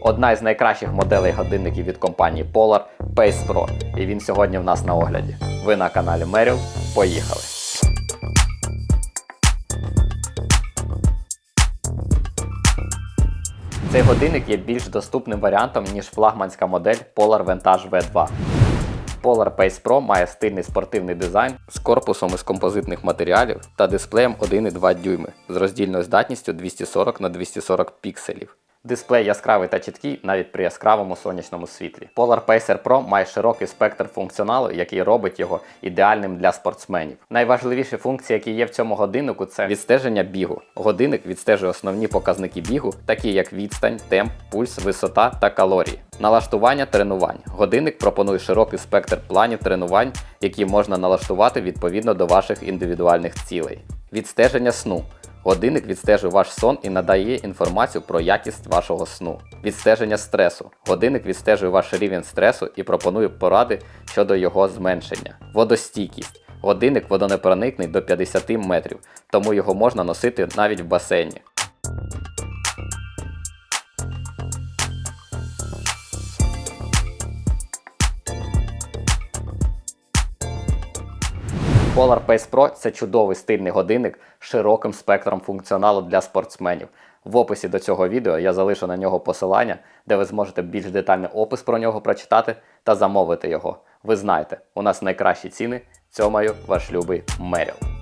Одна із найкращих моделей годинників від компанії Polar Pace Pro. І він сьогодні в нас на огляді. Ви на каналі Merrill. Поїхали! Цей годинник є більш доступним варіантом, ніж флагманська модель Polar Vantage V2. Polar Pace Pro має стильний спортивний дизайн з корпусом із композитних матеріалів та дисплеєм 1,2 дюйми з роздільною здатністю 240 на 240 пікселів. Дисплей яскравий та чіткий навіть при яскравому сонячному світлі. Polar Pacer Pro має широкий спектр функціоналу, який робить його ідеальним для спортсменів. Найважливіші функції, які є в цьому годиннику, це відстеження бігу. Годинник відстежує основні показники бігу, такі як відстань, темп, пульс, висота та калорії. Налаштування тренувань. Годинник пропонує широкий спектр планів тренувань, які можна налаштувати відповідно до ваших індивідуальних цілей. Відстеження сну. Годинник відстежує ваш сон і надає інформацію про якість вашого сну. Відстеження стресу. Годинник відстежує ваш рівень стресу і пропонує поради щодо його зменшення. Водостійкість. Годинник водонепроникний до 50 метрів, тому його можна носити навіть в басейні. Polar Pace Pro це чудовий стильний годинник з широким спектром функціоналу для спортсменів. В описі до цього відео я залишу на нього посилання, де ви зможете більш детальний опис про нього прочитати та замовити його. Ви знаєте, у нас найкращі ціни. Цьомаю ваш любий Меріл.